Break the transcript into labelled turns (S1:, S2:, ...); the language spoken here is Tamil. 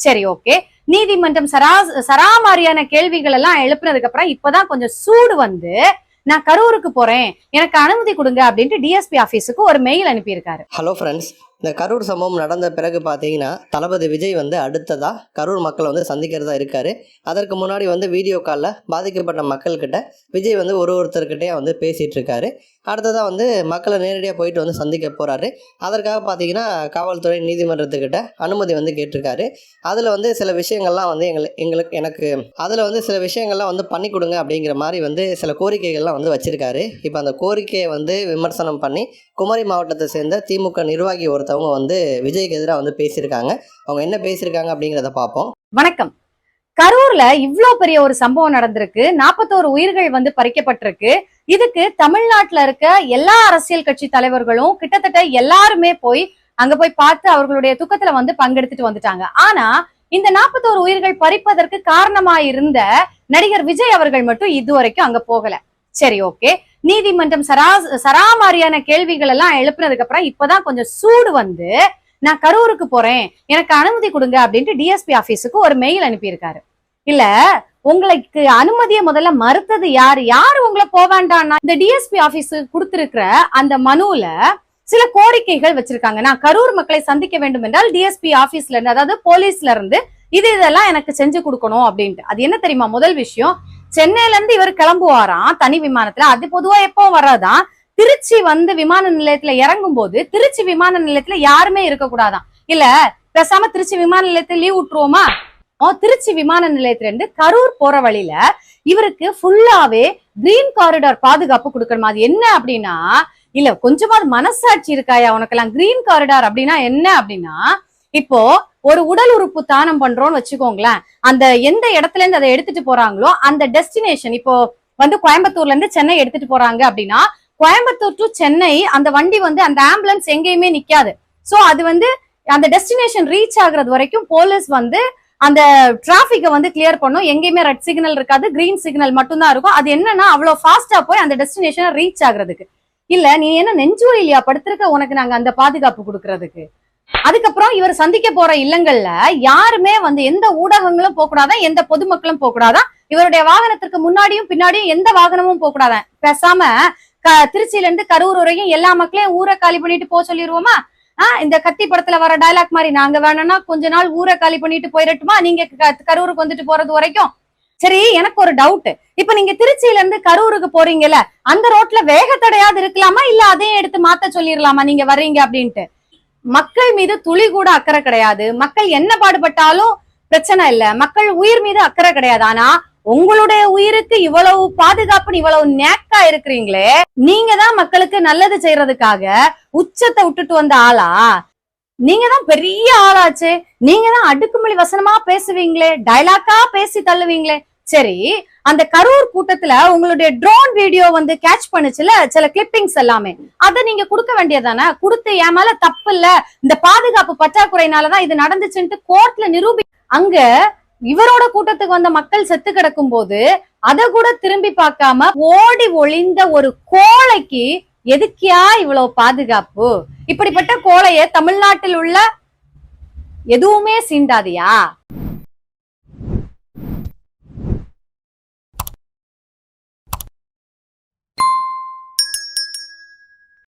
S1: சரி ஓகே நீதிமன்றம் சரா சராமாரியான கேள்விகள் எல்லாம் எழுப்புனதுக்கு அப்புறம் இப்பதான் கொஞ்சம் சூடு வந்து நான் கரூருக்கு போறேன் எனக்கு அனுமதி கொடுங்க அப்படின்ட்டு டிஎஸ்பி ஆபீஸுக்கு ஒரு மெயில் அனுப்பியிருக்காரு.
S2: ஹலோ ஃப்ரெண்ட்ஸ் இந்த கரூர் சம்பவம் நடந்த பிறகு பார்த்தீங்கன்னா தளபதி விஜய் வந்து அடுத்ததாக கரூர் மக்களை வந்து சந்திக்கிறதா இருக்கார். அதற்கு முன்னாடி வந்து வீடியோ காலில் பாதிக்கப்பட்ட மக்கள்கிட்ட விஜய் வந்து ஒரு ஒருத்தர்கிட்டயே வந்து பேசிகிட்டு இருக்காரு அடுத்ததாக வந்து மக்களை நேரடியாக போயிட்டு வந்து சந்திக்க போகிறாரு அதற்காக பார்த்தீங்கன்னா காவல்துறை நீதிமன்றத்துக்கிட்ட அனுமதி வந்து கேட்டிருக்காரு. அதில் வந்து சில விஷயங்கள்லாம் வந்து எங்களுக்கு எங்களுக்கு எனக்கு அதில் வந்து சில விஷயங்கள்லாம் வந்து பண்ணி கொடுங்க அப்படிங்கிற மாதிரி வந்து சில கோரிக்கைகள்லாம் வந்து வச்சுருக்காரு. இப்போ அந்த கோரிக்கையை வந்து விமர்சனம் பண்ணி குமரி மாவட்டத்தை சேர்ந்த திமுக நிர்வாகி ஒருத்தர் ஒருத்தவங்க வந்து விஜய்க்கு எதிராக வந்து பேசியிருக்காங்க. அவங்க என்ன பேசியிருக்காங்க அப்படிங்கிறத பார்ப்போம்.
S1: வணக்கம். கரூர்ல இவ்ளோ பெரிய ஒரு சம்பவம் நடந்திருக்கு. நாற்பத்தோரு உயிர்கள் வந்து பறிக்கப்பட்டிருக்கு. இதுக்கு தமிழ்நாட்டுல இருக்க எல்லா அரசியல் கட்சி தலைவர்களும் கிட்டத்தட்ட எல்லாருமே போய் அங்க போய் பார்த்து அவர்களுடைய துக்கத்துல வந்து பங்கெடுத்துட்டு வந்துட்டாங்க. ஆனா இந்த நாற்பத்தோரு உயிர்கள் பறிப்பதற்கு காரணமா இருந்த நடிகர் விஜய் அவர்கள் மட்டும் இதுவரைக்கும் அங்க போகல. சரி ஓகே. நீதிமன்றம் சரா சராமாரியான கேள்விகள் எல்லாம் எழுப்புனதுக்கு அப்புறம் இப்பதான் கொஞ்சம் சூடு வந்து நான் கரூருக்கு போறேன் எனக்கு அனுமதி கொடுங்க அப்படின்ட்டு டிஎஸ்பி ஆபீஸுக்கு ஒரு மெயில் அனுப்பியிருக்காரு. இல்ல உங்களுக்கு அனுமதியை முதல்ல மறுத்தது யாரு? யாரு உங்களை போவேண்டான்னா இந்த டிஎஸ்பி ஆபீஸ் கொடுத்திருக்கிற அந்த மனுவுல சில கோரிக்கைகள் வச்சிருக்காங்க. நான் கரூர் மக்களை சந்திக்க வேண்டும் என்றால் டிஎஸ்பி ஆபீஸ்ல இருந்து அதாவது போலீஸ்ல இருந்து இது இதெல்லாம் எனக்கு செஞ்சு கொடுக்கணும் அப்படின்ட்டு. அது என்ன தெரியுமா? முதல் விஷயம் சென்னையில இருந்து இவர் கிளம்புவாராம் தனி விமானத்துல. அது பொதுவா எப்போ வராதான் திருச்சி வந்து விமான நிலையத்துல இறங்கும் போது திருச்சி விமான நிலையத்துல யாருமே இருக்க கூடாதான் இல்ல பேசாம திருச்சி விமான நிலையத்துல லீவ் விட்டுருவோமா? ஓ, திருச்சி விமான நிலையத்துல இருந்து கரூர் போற வழியில இவருக்கு ஃபுல்லாவே கிரீன் காரிடார் பாதுகாப்பு கொடுக்கணும்? அது என்ன அப்படின்னா இல்ல கொஞ்சமாவது மனசாட்சி இருக்காயா? உனக்கெல்லாம் கிரீன் காரிடார் அப்படின்னா என்ன அப்படின்னா இப்போ ஒரு உடல் உறுப்பு தானம் பண்றோம்னு வச்சுக்கோங்களேன். அந்த எந்த இடத்துல இருந்து அதை எடுத்துட்டு போறாங்களோ அந்த டெஸ்டினேஷன் இப்போ வந்து கோயம்புத்தூர்ல இருந்து சென்னை எடுத்துட்டு போறாங்க அப்படின்னா கோயம்புத்தூர் டு சென்னை அந்த வண்டி வந்து அந்த ஆம்புலன்ஸ் எங்கேயுமே நிக்காது. சோ அது வந்து அந்த டெஸ்டினேஷன் ரீச் ஆகுறது வரைக்கும் போலீஸ் வந்து அந்த டிராபிக்கை வந்து கிளியர் பண்ணும். எங்கேயுமே ரெட் சிக்னல் இருக்காது கிரீன் சிக்னல் மட்டும்தான் இருக்கும். அது என்னன்னா அவ்வளவு ஃபாஸ்டா போய் அந்த டெஸ்டினேஷனை ரீச் ஆகுறதுக்கு. இல்ல நீ என்ன நெஞ்சுவலி இல்லையா? படுத்திருக்க உனக்கு நாங்க அந்த பாதுகாப்பு கொடுக்கறதுக்கு. அதுக்கப்புறம் இவர் சந்திக்க போற இல்லங்கள்ல யாருமே வந்து எந்த ஊடகங்களும் போக கூடாதான் எந்த பொதுமக்களும் போக கூடாதான் இவருடைய வாகனத்திற்கு முன்னாடியும் பின்னாடியும் எந்த வாகனமும் போகக்கூடாதான் பேசாம க- திருச்சியில இருந்து கரூர் வரையும் எல்லா மக்களையும் ஊரை காலி பண்ணிட்டு போக சொல்லிடுவோமா ஆஹ் இந்த கத்தி படத்துல வர டயலாக் மாதிரி நாங்க வேணும்னா கொஞ்ச நாள் ஊரை காலி பண்ணிட்டு போயிடட்டுமா? நீங்க க- கரூருக்கு வந்துட்டு போறது வரைக்கும். சரி எனக்கு ஒரு டவுட் இப்ப நீங்க திருச்சியில இருந்து கரூருக்கு போறீங்கல்ல அந்த ரோட்ல வேகத்தடையாவது இருக்கலாமா? இல்ல அதையும் எடுத்து மாத்த சொல்லிடலாமா நீங்க வர்றீங்க அப்படின்ட்டு. மக்கள் மீது துளி கூட அக்கறை கிடையாது. மக்கள் என்ன பாடுபட்டாலும் பிரச்சனை இல்ல. மக்கள் உயிர் மீது அக்கறை கிடையாது. ஆனா உங்களுடைய உயிருக்கு இவ்வளவு பாதுகாப்புன்னு இவ்வளவு நேக்கா இருக்கிறீங்களே நீங்க தான் மக்களுக்கு நல்லது செய்யறதுக்காக உச்சத்தை விட்டுட்டு வந்த ஆளா? நீங்க தான் பெரிய ஆளாச்சு. நீங்க தான் அடுக்குமொழி வசனமா பேசுவீங்களே டயலாக்கா பேசி தள்ளுவீங்களே. சரி அந்த கரூர் கூட்டத்துல உங்களுடைய ட்ரோன் வீடியோ வந்து கேட்ச் பண்ணுச்சுல சில கிளிப்பிங்ஸ் எல்லாமே. அதை நீங்க கொடுக்க வேண்டியதானே கொடுத்து என் மேல தப்பு இல்ல. இந்த பாதுகாப்பு பற்றாக்குறையினாலதான் இது நடந்துச்சுன்ட்டு கோர்ட்ல நிரூபி அங்க இவரோட கூட்டத்துக்கு வந்த மக்கள் செத்து கிடக்கும் போது அத கூட திரும்பி பார்க்காம ஓடி ஒளிந்த ஒரு கோழைக்கு எதுக்கியா இவ்வளவு பாதுகாப்பு? இப்படிப்பட்ட கோழைய தமிழ்நாட்டில் உள்ள எதுவுமே சீண்டாதியா?